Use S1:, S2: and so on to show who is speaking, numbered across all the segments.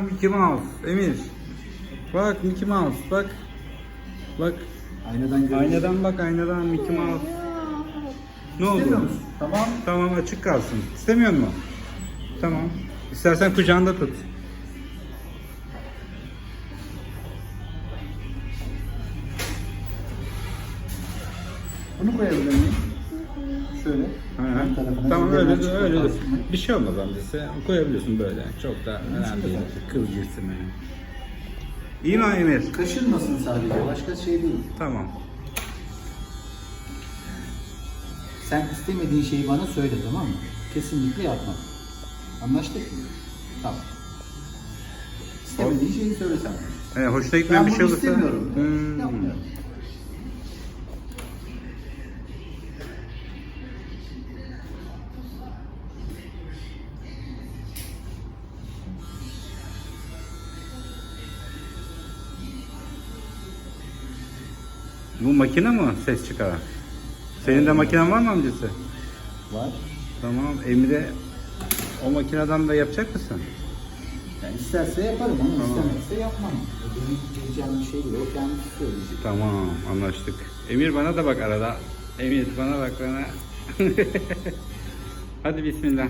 S1: Aa Mickey Mouse. Emir. Bak Mickey Mouse bak. Bak.
S2: Aynadan görüyorsun.
S1: Aynadan bak aynadan Mickey Mouse. Ne oldu?
S2: musun? Tamam.
S1: Tamam açık kalsın. İstemiyor musun? Tamam. İstersen kucağında tut.
S2: Bunu koyabilir miyim? Şöyle.
S1: Hı
S2: Ön
S1: hı.
S2: tarafına
S1: Tamam öyle
S2: çıkıyor
S1: öyle de.
S2: aslında.
S1: Bir şey olmaz amcası. Koyabiliyorsun böyle. Çok da önemli değil. Kıl girsin benim. İyi mi Emir?
S2: Kaşınmasın sadece. Başka şey değil.
S1: Tamam.
S2: Sen istemediğin şeyi bana söyle tamam mı? Kesinlikle yapma. Anlaştık mı? Tamam. İstemediğin şeyi söyle sen.
S1: Ee, hoşuna gitmeyen
S2: Ben
S1: bir şey olursa.
S2: istemiyorum.
S1: Hmm.
S2: Yapmıyorum.
S1: Bu makine mi ses çıkaran? Senin de makinen var mı amcası?
S2: Var.
S1: Tamam. Emre o makineden de yapacak mısın?
S2: Yani isterse yaparım ama
S1: Tamam.
S2: istemezse yapmam. Benim diyeceğim bir şey yok. Kendisi söyleyecek.
S1: Tamam anlaştık. Emir bana da bak arada. Emir bana bak bana. Hadi bismillah.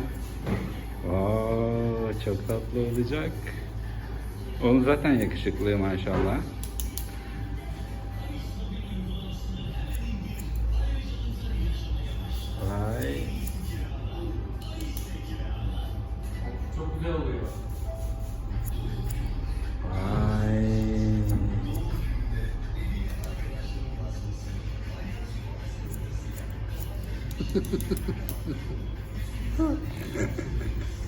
S1: Oo, çok tatlı olacak. Onun zaten yakışıklı maşallah.
S3: ハハハ
S1: ハ。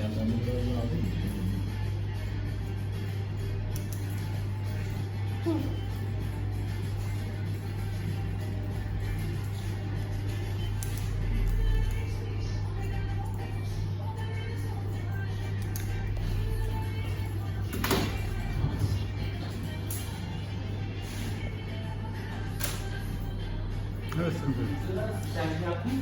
S2: Yandan biraz daha alayım mı?
S1: Evet,
S3: Sen yaptın mı?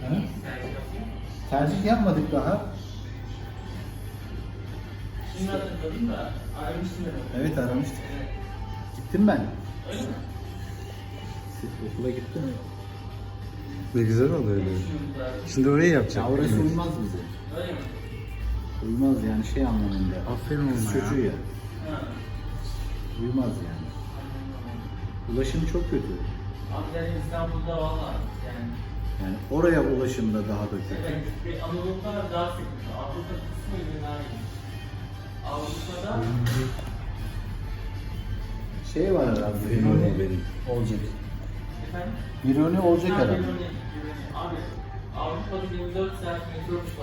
S3: Sen yaptın mı?
S2: Tercih yapmadık daha.
S3: Şimdi hatırladım da ayrılmıştım ben.
S2: Evet aramıştık. Gittim ben.
S3: Öyle mi?
S2: Okula gittim.
S1: Ne güzel oldu öyle.
S3: Şimdi
S1: orayı yapacak.
S2: Ya orası
S1: Evet.
S2: uymaz bize.
S3: Öyle mi?
S2: Uymaz yani şey anlamında.
S1: Aferin ona ya.
S2: çocuğu ya.
S3: Ha.
S2: Uymaz yani. Ulaşım çok kötü.
S3: Yani İstanbul'da valla yani
S2: Yani oraya ulaşım da daha da kötü.
S3: evet bir Anadolu'da daha sıkıntı. Avrupa kısmı daha iyi. Avrupa'da
S2: Şey var herhalde. Bironi
S1: benim.
S2: olacak.
S3: efendim?
S2: Bironi olacak
S3: Ha,
S2: herhalde.
S3: Biruni, Biruni. Abi Avrupa'da 24 saat metrobüs var.